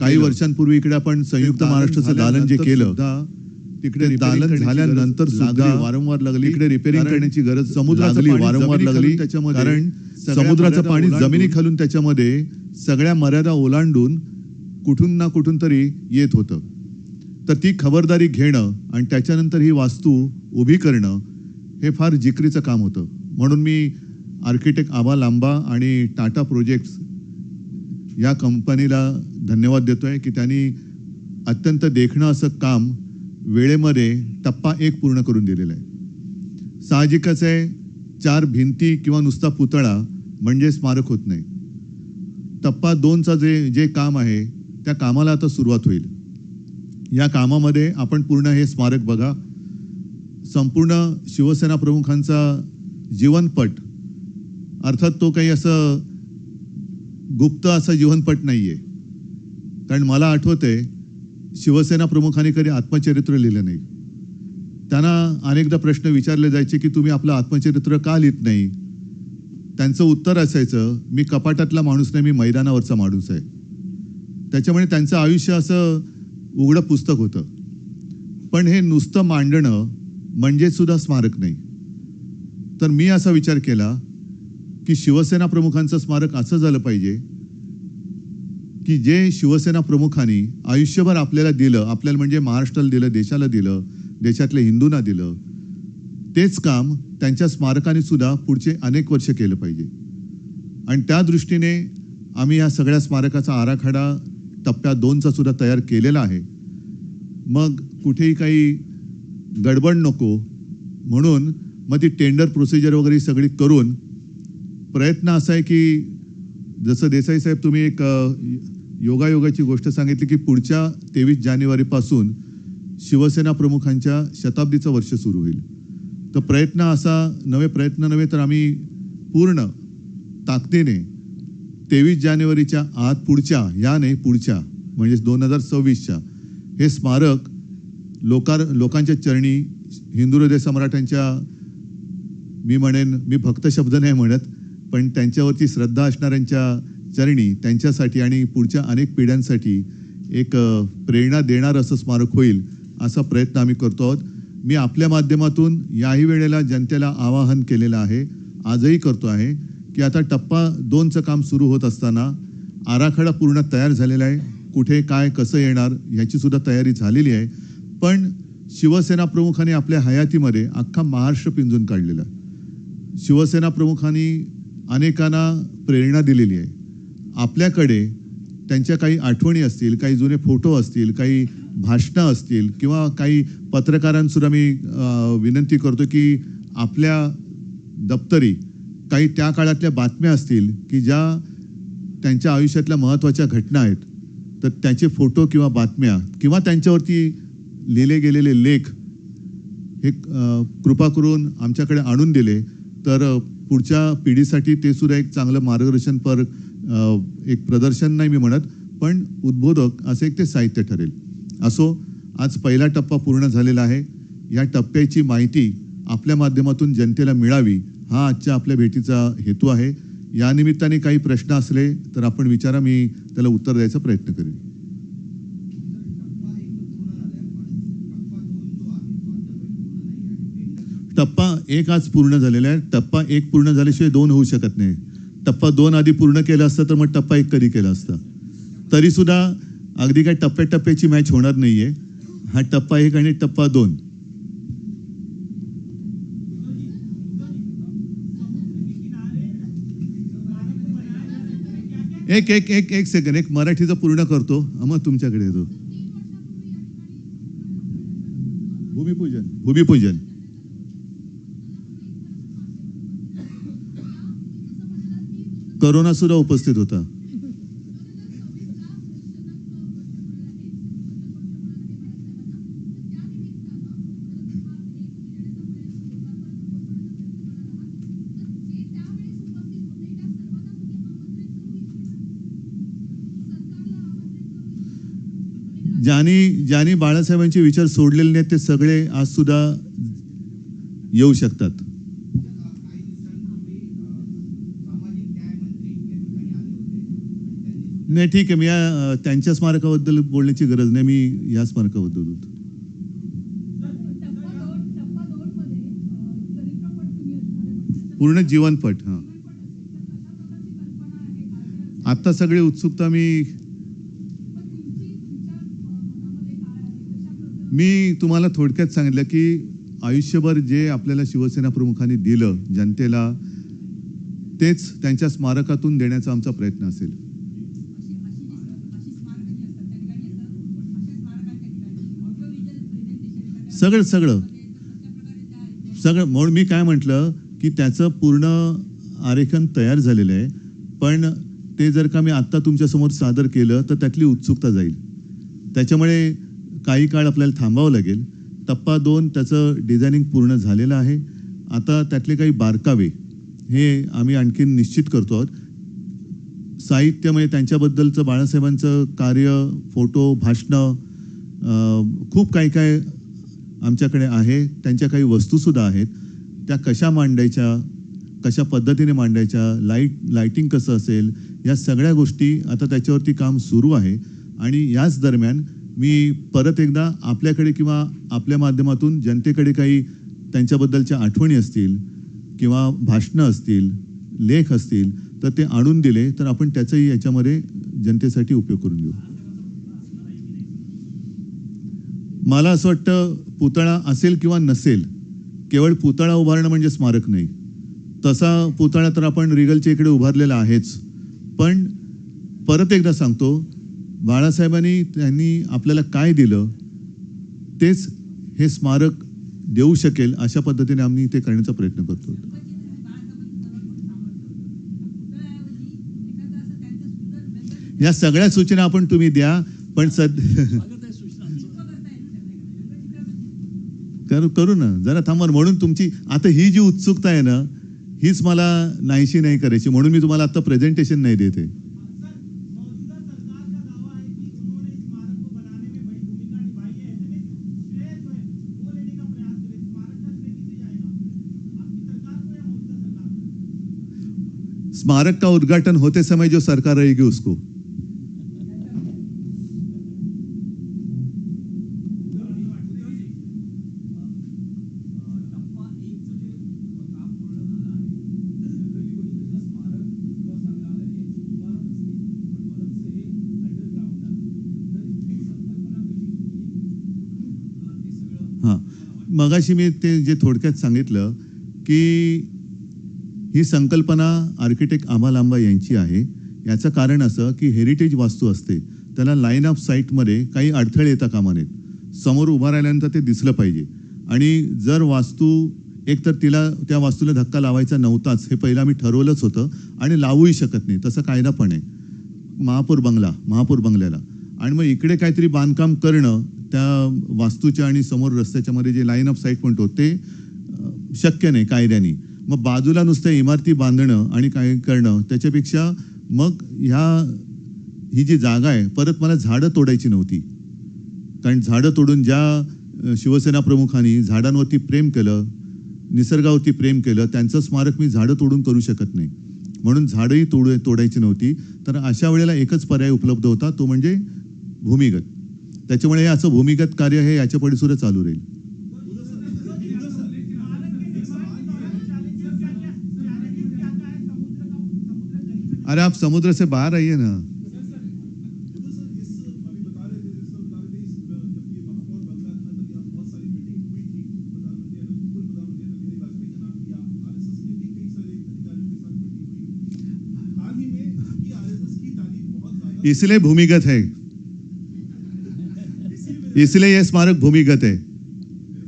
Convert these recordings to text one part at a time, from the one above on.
काही. वर्षांपूर्वी इकडे आपण संयुक्त महाराष्ट्राचं दालन जे केलं तिकडे दालन झाल्यानंतर सुद्धा वारंवार लागली. तिकडे रिपेअरिंग कारण करण्याची गरज पाणी वारंवार लागली. त्याच्यामध्ये कारण समुद्राचं पाणी जमिनी खालून त्याच्यामध्ये सगळ्या मर्यादा ओलांडून कुठून ना कुठून तरी येत होतं. तर ती खबरदारी घेणं आणि त्याच्यानंतर ही वास्तू उभी करणं हे फार जिकरीचं काम होतं. म्हणून मी आर्किटेक्ट आबा लांबा आणि टाटा प्रोजेक्ट्स या कंपनीला धन्यवाद देतोय की त्यांनी अत्यंत देखणं असं काम वेळेमध्ये टप्पा एक पूर्ण करून दिलेलं आहे. साहजिकच आहे चार भिंती किंवा नुसता पुतळा म्हणजे स्मारक होत नाही. टप्पा दोनचा जे जे काम आहे त्या कामाला आता सुरुवात होईल. या कामामध्ये आपण पूर्ण हे स्मारक बघा. संपूर्ण शिवसेना प्रमुखांचा जीवनपट अर्थात तो काही असं गुप्त असा जीवनपट नाही आहे कारण मला आठवते शिवसेना प्रमुखांनी कधी आत्मचरित्र लिहिलं नाही. त्यांना अनेकदा प्रश्न विचारले जायचे की तुम्ही आपलं आत्मचरित्र का लिहित नाही? त्यांचं उत्तर असायचं मी कपाटातला माणूस नाही मी मैदानावरचा माणूस आहे. त्याच्यामुळे त्यांचं आयुष्य असं उघडं पुस्तक होतं. पण हे नुसतं मांडणं म्हणजे सुद्धा स्मारक नाही. तर मी असा विचार केला की शिवसेना प्रमुखांचं स्मारक असं झालं पाहिजे की जे शिवसेना प्रमुखांनी आयुष्यभर आपल्याला दिलं आपल्याला म्हणजे महाराष्ट्राला दिलं देशाला दिलं देशातल्या हिंदूंना दिलं तेच काम त्यांच्या स्मारकाने सुद्धा पुढचे अनेक वर्ष केलं पाहिजे. आणि त्या दृष्टीने आम्ही या सगळ्या स्मारकाचा आराखडा टप्प्या दोनचा सुद्धा तयार केलेला आहे. मग कुठेही काही गडबड नको म्हणून मग ती टेंडर प्रोसिजर वगैरे सगळी करून प्रयत्न असा आहे की जसं देसाई साहेब तुम्ही एक योगायोगाची गोष्ट सांगितली की पुढच्या तेवीस जानेवारीपासून शिवसेना प्रमुखांच्या शताब्दीचं वर्ष सुरू होईल. तर प्रयत्न असा नवे प्रयत्न नव्हे तर आम्ही पूर्ण ताकदीने तेवीस जानेवारीच्या आत पुढच्या या नाही पुढच्या म्हणजे दोन हजार सव्वीसच्या हे स्मारक लोकार लोकांच्या चरणी हिंदू हृदय सम्राटांच्या मी म्हणेन मी फक्त शब्द नाही म्हणत पण त्यांच्यावरती श्रद्धा असणाऱ्यांच्या चरणी त्यांच्यासाठी आणि पुढच्या अनेक पिढ्यांसाठी एक प्रेरणा देणारं असं स्मारक होईल असा प्रयत्न आम्ही करतो आहोत. मी आपल्या माध्यमातून याही वेळेला जनतेला आवाहन केलेलं आहे आजही करतो आहे की आता टप्पा दोनचं काम सुरू होत असताना आराखडा पूर्ण तयार झालेला आहे. कुठे काय कसं येणार ह्याचीसुद्धा तयारी झालेली आहे. पण शिवसेना प्रमुखांनी आपल्या हयातीमध्ये अख्खा महाराष्ट्र पिंजून काढलेला. शिवसेना प्रमुखांनी अनेकांना प्रेरणा दिलेली आहे. आपल्याकडे त्यांच्या काही आठवणी असतील काही जुने फोटो असतील काही भाषणं असतील किंवा काही पत्रकारांसुद्धा मी विनंती करतो की आपल्या दप्तरी काही त्या काळातल्या बातम्या असतील की ज्या त्यांच्या आयुष्यातल्या महत्त्वाच्या घटना आहेत तर त्याचे फोटो किंवा बातम्या किंवा त्यांच्यावरती लिहिले गेलेले लेख हे कृपा करून आमच्याकडे आणून दिले. तर पुढच्या पिढीसाठी ते सुद्धा एक चांगलं मार्गदर्शनपर एक प्रदर्शन नाही मी म्हणत पण उद्बोधक असं एक ते साहित्य ठरेल. असो आज पहिला टप्पा पूर्ण झालेला आहे. या टप्प्याची माहिती आपल्या माध्यमातून जनतेला मिळावी हा आजच्या आपल्या भेटीचा हेतू आहे. या निमित्ताने काही प्रश्न असले तर आपण विचारा मी त्याला उत्तर द्यायचा प्रयत्न करेन. टप्पा एक आज पूर्ण झालेला आहे. टप्पा एक पूर्ण झाल्याशिवाय दोन होऊ शकत नाही. टप्पा दोन आधी पूर्ण केला असता तर मग टप्पा एक कधी केला असता? तरी सुद्धा अगदी काय टप्प्याटप्प्याची मॅच होणार नाहीये. हा टप्पा एक आणि टप्पा दोन. एक एक एक एक सेकंड एक मराठीचं पूर्ण करतो. मग तुमच्याकडे येतो. भूमिपूजन. भूमिपूजन. करोना सुद्धा उपस्थित होता. ज्यांनी ज्यांनी बाळासाहेबांचे विचार सोडलेले नाहीत ते सगळे आज सुद्धा येऊ शकतात. नाही ठीक आहे. मी या, त्यांच्या स्मारकाबद्दल बोलण्याची गरज नाही. मी या स्मारकाबद्दल बोलतो. पूर्ण जीवनपट हां. आत्ता सगळी उत्सुकता मी मी तुम्हाला थोडक्यात सांगितलं की आयुष्यभर जे आपल्याला शिवसेना प्रमुखांनी दिलं जनतेला तेच त्यांच्या स्मारकातून देण्याचा आमचा प्रयत्न असेल. सगळं सगळं. सगळं. म्हणून मी काय म्हटलं की त्याचं पूर्ण आरेखन तयार झालेलं आहे. पण ते जर का मी आत्ता तुमच्यासमोर सादर केलं तर त्यातली उत्सुकता जाईल. त्याच्यामुळे काही काळ आपल्याला थांबावं लागेल. टप्पा दोन त्याचं डिझायनिंग पूर्ण झालेलं आहे. आता त्यातले काही बारकावे हे आम्ही आणखीन निश्चित करतो आहोत. साहित्य म्हणजे त्यांच्याबद्दलचं बाळासाहेबांचं कार्य फोटो भाषणं खूप काही काय आमच्याकडे आहे त्यांच्या काही वस्तूसुद्धा आहेत. त्या कशा मांडायच्या कशा पद्धतीने मांडायच्या लाइट लाईटिंग कसं असेल या सगळ्या गोष्टी आता त्याच्यावरती काम सुरू आहे. आणि याच दरम्यान मी परत एकदा आपल्याकडे किंवा आपल्या माध्यमातून जनतेकडे काही त्यांच्याबद्दलच्या आठवणी असतील किंवा भाषणं असतील लेख असतील तर ते आणून दिले तर आपण त्याचाही याच्यामध्ये जनतेसाठी उपयोग करून घेऊ. मला असं वाटतं पुतळा असेल किंवा नसेल केवळ पुतळा उभारणं म्हणजे स्मारक नाही. तसा पुतळा तर आपण रिगलच्या इकडे उभारलेला आहेच. पण परत एकदा सांगतो बाळासाहेबांनी त्यांनी आपल्याला काय दिलं तेच हे स्मारक देऊ शकेल अशा पद्धतीने आम्ही ते करण्याचा प्रयत्न करतो. या सगळ्या सूचना आपण तुम्ही द्या पण सध्या करू करू ना. जरा थांबा म्हणून तुमची आता ही जी उत्सुकता आहे ना हीच मला नाहीशी नाही करायची. म्हणून मी तुम्हाला आता प्रेझेंटेशन नाही देते. स्मारक का उद्घाटन होते समय जो सरकार रहेगी उसको में श्रेय जो है वो लेने का प्रयास करें स्मारक का श्रेय किसे जाएगा आपकी सरकार को या मौजूदा सरकार को स्मारक का उद्घाटन होते समय जो सरकार रहेगी उसको टप्पा एकचं जे काम पूर्ण झालं आहे जनरली बघितलं तर स्मारक किंवा संग्रहालय याची इमारत असते पण बरंचसं हे अंडरग्राऊंड आहे तर ही संकल्पना कशी सुचली कुठून ते सगळं हां मगाशी मी ते जे थोडक्यात सांगितलं की ही संकल्पना आर्किटेक्ट आंबालांबा यांची आहे. याचं कारण असं की हेरिटेज वास्तू असते. त्याला लाईन ऑफ साईटमध्ये काही अडथळे येता कामा नयेत. समोर उभा राहिल्यानंतर ते दिसलं पाहिजे. आणि जर वास्तू एकतर तिला त्या वास्तूला धक्का लावायचा नव्हताच हे पहिलं आम्ही ठरवलंच होतं. आणि लावूही शकत नाही. तसं कायदा पण आहे. महापूर बंगला महापूर बंगल्याला. आणि मग इकडे काहीतरी बांधकाम करणं त्या वास्तूच्या आणि समोर रस्त्याच्या मध्ये जे लाईन ऑफ साईट म्हणतो ते शक्य नाही कायद्याने. मग बाजूला नुसत्या इमारती बांधणं आणि काय करणं त्याच्यापेक्षा मग ह्या ही जी जागा आहे परत मला झाडं तोडायची नव्हती. कारण झाडं तोडून ज्या शिवसेना प्रमुखांनी झाडांवरती प्रेम केलं निसर्गावरती प्रेम केलं त्यांचं स्मारक मी झाडं तोडून करू शकत नाही. म्हणून झाडंही तोड तोडायची नव्हती. तर अशा वेळेला एकच पर्याय उपलब्ध होता तो म्हणजे भूमिगत. त्याच्यामुळे हे असं भूमिगत कार्य हे याच्या पडीसुद्धा सुद्धा चालू राहील. अरे आप समुद्र से बाहर आइए ना. इसलिए भूमिगत है. इसलिए यह स्मारक भूमिगत है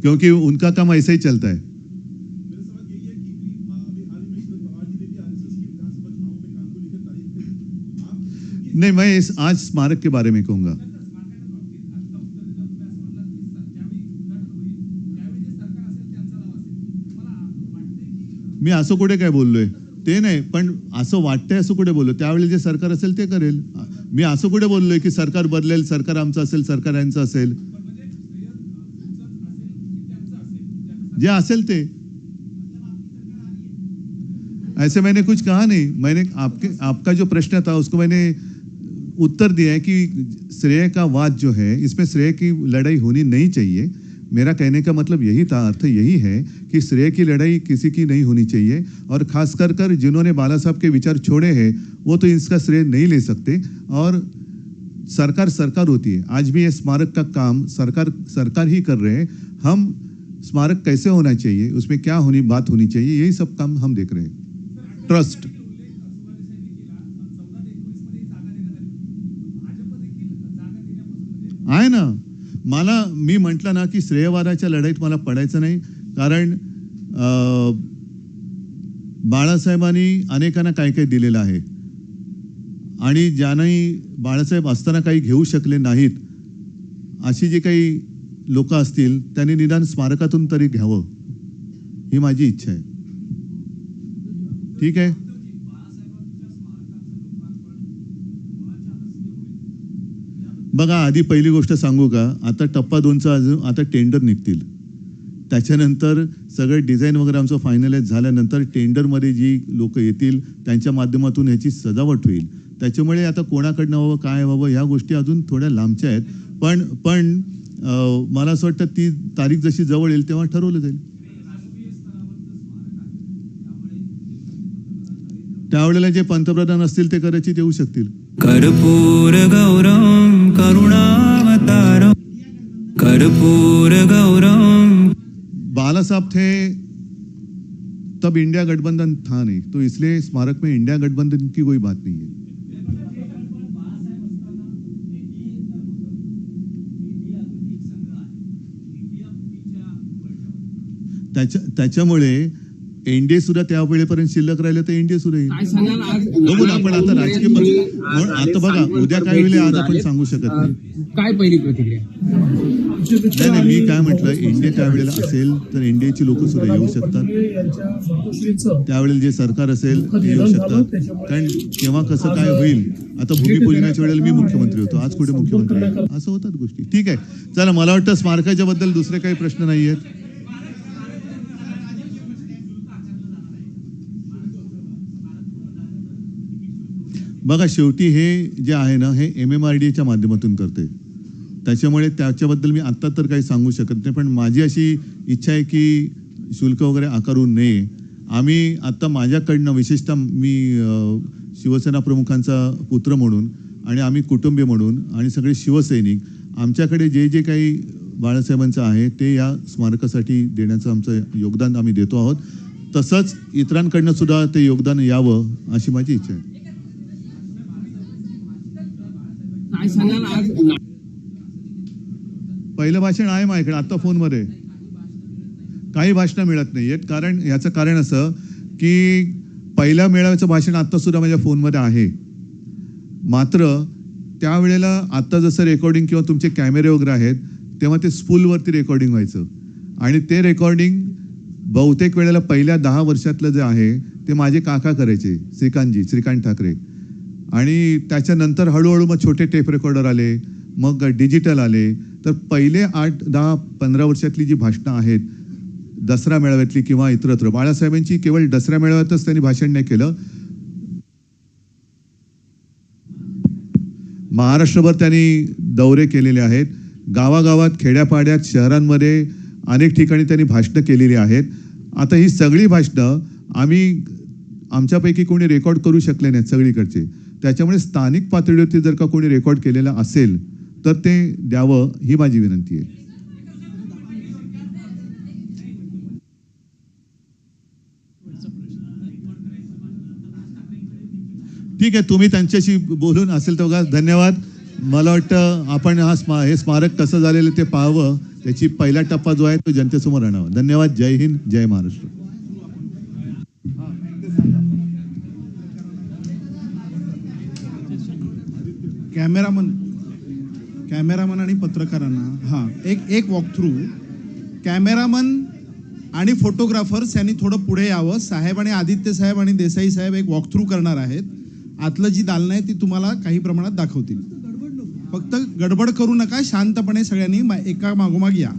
क्योंकि उनका काम ऐसा ही चलता है। मेरा सवाल यही है कि भी, अभी हाल ही में शरद पवार जी ने भी आरएसएस की विधानसभा चुनावों में काम को लेकर तारीफ करी आप क्योंकि नहीं मैं इस आज स्मारक के बारे में कहूंगा। मी असं कुठे काय बोललोय ते नाही, पण असं वाटतंय असं कुठे बोललो त्यावेळी जे सरकार असेल ते करेल. मी असं कुठे बोललोय की सरकार बदलेल, सरकार आमचं असेल, सरकार यांचं असेल? जे असेल ते. ऐसे मैंने कुछ कहा नहीं. मैंने आपके, आपका जो प्रश्न था, उसको मैंने उत्तर दिया है कि श्रेय का वाद जो है, इसमें श्रेय की लड़ाई होनी नहीं चाहिए। मेरा कहने का मतलब यही था, अर्थ यही है कि श्रेय की लड़ाई किसी की नहीं होनी चाहिए और खास कर कर जिन्होंने बाला साहब के विचार छोड़े हैं, वो तो इसका श्रेय नहीं ले सकते और सरकार सरकार होती है। आज भी ये स्मारक का काम सरकार सरकार ही कर रहे हैं। हम स्मारक कैसे होना चाहिए, उसमें क्या होनी, बात होनी चाहिए, यही सब काम हम देख रहे हैं। ट्रस्ट आए ना। मला मी म्हटलं ना की श्रेयवादाच्या लढाईत मला पडायचं नाही. कारण बाळासाहेबांनी अनेकांना काय काय दिलेलं आहे. आणि ज्यांनाही बाळासाहेब असताना काही घेऊ शकले नाहीत अशी जी काही लोक असतील त्यांनी निदान स्मारकातून तरी घ्यावं. ही माझी इच्छा आहे. ठीक आहे? बघा आधी पहिली गोष्ट सांगू का? आता टप्पा दोनचा अजून आता टेंडर निघतील. त्याच्यानंतर सगळं डिझाईन वगैरे आमचं फायनलाइज झाल्यानंतर टेंडरमध्ये जी लोक येतील त्यांच्या माध्यमातून ह्याची सजावट होईल. त्याच्यामुळे आता कोणाकडनं व्हावं काय व्हावं ह्या गोष्टी अजून थोड्या लांबच्या आहेत. पण पण मला असं वाटतं ती तारीख जशी जवळ येईल तेव्हा ठरवलं जाईल. त्यावेळेला जे पंतप्रधान असतील ते करायची येऊ शकतील. कर्पूर गौरव कर्पूर गौरम बाला साहब थे तब इंडिया गठबंधन था नहीं। तो इसलिए स्मारक में इंडिया गठबंधन की कोई बात नहीं है। त्याच्या त्याच्यामुळे एनडीए सुद्धा त्यावेळेपर्यंत शिल्लक राहिले तर एनडीए सुद्धा येईल. काय सांगाल आज? बघू ना आपण आता राजकीय पक्ष आता बघा उद्या काय होईल आज आपण सांगू शकत नाही. काय पहिली प्रतिक्रिया? नाही नाही मी काय म्हटलं एनडीए त्यावेळेला असेल तर एनडीएची लोक सुद्धा येऊ शकतात. त्यावेळेला जे सरकार असेल ते येऊ शकतात. कारण केव्हा कसं काय होईल? आता भूमिपूजनाच्या वेळेला मी मुख्यमंत्री होतो. आज कुठे मुख्यमंत्री? असं होतात गोष्टी. ठीक आहे. चला मला वाटतं स्मारकाच्या बद्दल दुसरे काही प्रश्न नाही आहेत. बघा शेवटी हे जे आहे ना हे एम एम आर डी एच्या माध्यमातून करते. त्याच्यामुळे त्याच्याबद्दल मी आत्ता तर काही सांगू शकत नाही पण माझी अशी इच्छा आहे की शुल्क वगैरे आकारू नये. आम्ही आत्ता माझ्याकडनं विशेषतः मी शिवसेना प्रमुखांचा पुत्र म्हणून आणि आम्ही कुटुंबीय म्हणून आणि सगळे शिवसैनिक आमच्याकडे जे जे काही बाळासाहेबांचं आहे ते या स्मारकासाठी देण्याचं आमचं योगदान आम्ही देतो आहोत. तसंच इतरांकडनं सुद्धा ते योगदान यावं अशी माझी इच्छा आहे. पहिलं भाषण आहे माझ्याकडे आत्ता फोनमध्ये. काही भाषणं मिळत नाही. आहेत कारण याचं कारण असं की पहिल्या मेळाव्याचं भाषण आत्ता सुद्धा माझ्या फोनमध्ये आहे. मात्र त्यावेळेला आत्ता जसं रेकॉर्डिंग किंवा तुमचे कॅमेरे वगैरे आहेत तेव्हा ते स्पूलवरती रेकॉर्डिंग व्हायचं. आणि ते रेकॉर्डिंग बहुतेक वेळेला पहिल्या दहा वर्षातलं जे आहे ते माझे काका करायचे श्रीकांतजी श्रीकांत ठाकरे. आणि त्याच्यानंतर हळूहळू मग छोटे टेप रेकॉर्डर आले. मग डिजिटल आले तर पहिले आठ दहा पंधरा वर्षातली जी भाषणं आहेत दसरा मेळाव्यातली किंवा इतरत्र बाळासाहेबांची केवळ दसऱ्या मेळाव्यातच त्यांनी भाषण नाही केलं. महाराष्ट्रभर त्यांनी दौरे केलेले आहेत. गावागावात खेड्यापाड्यात शहरांमध्ये अनेक ठिकाणी त्यांनी भाषणं केलेली आहेत. आता ही सगळी भाषणं आम्ही आमच्यापैकी कोणी रेकॉर्ड करू शकले नाहीत सगळीकडचे. त्याच्यामुळे स्थानिक पातळीवरती जर का कोणी रेकॉर्ड केलेलं असेल तर ते द्यावं ही माझी विनंती आहे. ठीक आहे तुम्ही त्यांच्याशी बोलून असेल तर बघा धन्यवाद. मला वाटतं आपण हा स्मा हे स्मारक कसं झालेलं ते पाहावं त्याची पहिला टप्पा जो आहे तो जनतेसमोर आणावा. धन्यवाद जय हिंद जय महाराष्ट्र. कॅमेरामन कॅमेरामन आणि पत्रकारांना हां एक एक वॉक थ्रू कॅमेरामन आणि फोटोग्राफर्स यांनी थोडं पुढे यावं. साहेब आणि आदित्य साहेब आणि देसाई साहेब एक वॉक थ्रू करणार आहेत. आतलं जी दालनं आहे ती तुम्हाला काही प्रमाणात दाखवतील. फक्त गडबड करू नका शांतपणे सगळ्यांनी मा- एका मागोमाग या.